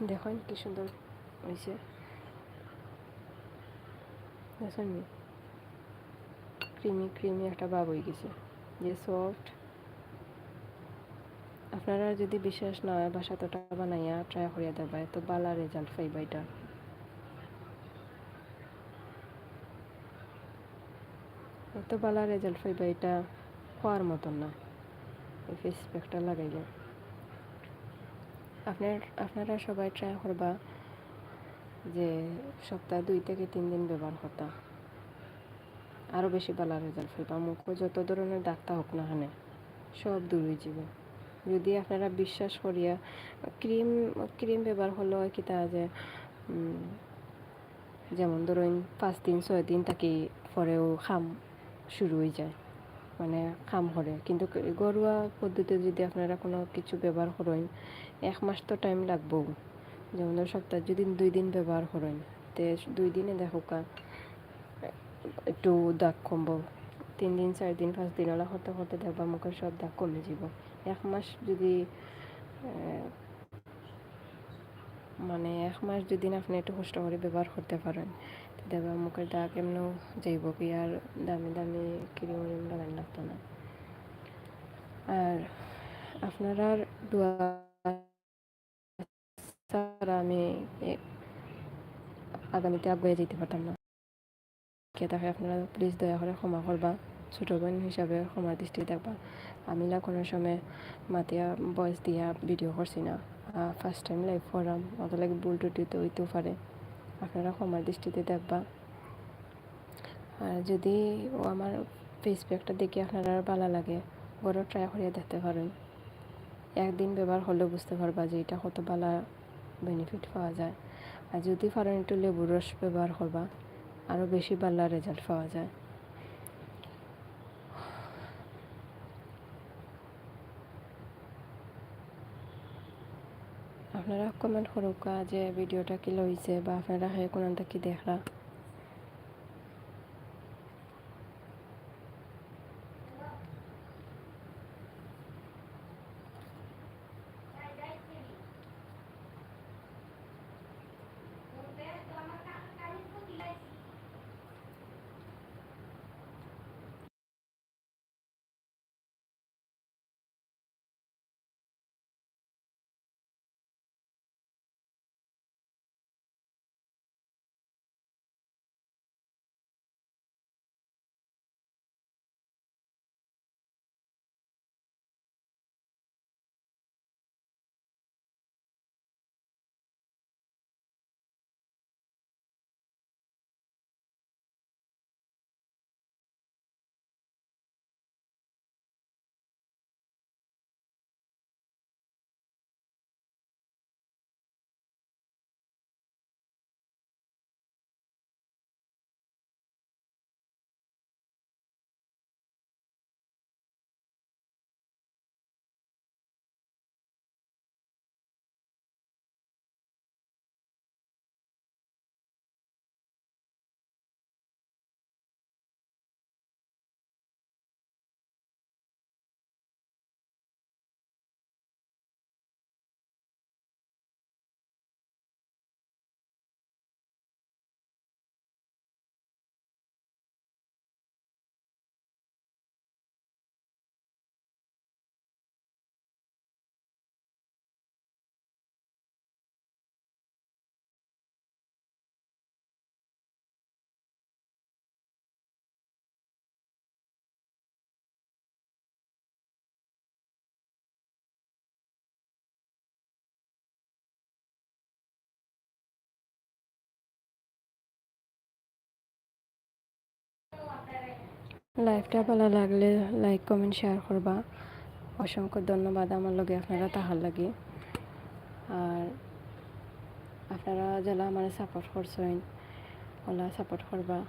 দেখুন কি সুন্দর হয়েছে। দেখুন ক্রিমি ক্রিমি একটা ভাব হয়ে গেছে। যে সফট আপনারা যদি বিশ্বাস না হয় বাসা তোটা বানাইয়া ট্রাই করিয়া দেবা এত বালা রেজাল্ট পাইবা এটা। এত বালা রেজাল্ট পাইবা এটা হওয়ার মতন না। ফেস প্যাকটা লাগাইলে। আপনার, আপনারা সবাই ট্রাই করবা যে সপ্তাহ দুই থেকে তিন দিন ব্যবহার করতা। আরও বেশি ভালো রেজাল্ট পাইবা। মুখও যত ধরনের ডাক্তার হোক না হানে সব দূর হয়ে যাবে। যদি আপনারা বিশ্বাস করিয়া ক্রিম ক্রিম ব্যবহার হলো কি তা যে যেমন ধরুন পাঁচ দিন, ছয় দিন থাকি পরেও খাম শুরু হয়ে যায়। মানে কাম করে। কিন্তু ঘরোয়া পদ্ধতিতে যদি আপনারা কোনো কিছু ব্যবহার করেন, এক মাস তো টাইম লাগবো। যেমন সপ্তাহ যদি দুই দিন ব্যবহার করেন, তে দুই দিনে দেখো কা, একটু দাগ কমবো। তিন দিন, চার দিন, পাঁচ দিন ওলা হতে হতে দেখবা মুখের সব দাগ কমে যাব। এক মাস যদি মানে এক মাস যদি আপনি একটু কষ্ট করে ব্যবহার করতে পারেন দেখবা মুখের দাগ এমনও যাইব কি আর দামি দামি ক্রিম উরিম লাগান লাগতো না আর আপনারা দোয়া আমি আগামীতে আগুয়ে যেতে পারতাম না কে তাকে আপনারা প্লিজ দয়া করে ক্ষমা করবা ছোটো বোন হিসাবে ক্ষমার দৃষ্টি দেখবা আমি না কোনো সময় মাতিয়া বয়স দিয়া ভিডিও করছি না ফার্স্ট টাইম লাইভ করাম অত লাগে ভুল টুটি তো হইতেও পারে আপনারা ক্ষমার দৃষ্টিতে দেখবা। আর যদি ও আমার ফেস প্যাকটা দেখে আপনারা ভালো লাগে, ওরও ট্রাই করিয়া দেখতে পারেন। একদিন ব্যবহার হলেও বুঝতে পারবা যে এটা কত ভালো বেনিফিট পাওয়া যায়। আর যদি পারেন একটু লেবুর রস ব্যবহার করবা, আরও বেশি ভালো রেজাল্ট পাওয়া যায়। আপনারা কমেন্ট করুক যে ভিডিওটা কি লইছে বা আপনারা হে কোনটা কি দেখরা লাইভটা ভালো লাগলে লাইক কমেন্ট শেয়ার করবা। অসংখ্য ধন্যবাদ আমার লগে, আপনারা তাহার লাগে। আর আপনারা যারা আমার সাপোর্ট করছেন, ওলা সাপোর্ট করবা।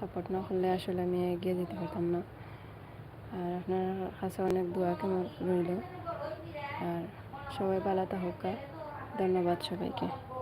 সাপোর্ট না করলে আসলে আমি এগিয়ে যেতে পারতাম না। আর আপনার কাছে অনেক দোয়া কেমন রইল। আর সবাই ভালো থাকুক। ধন্যবাদ সবাইকে।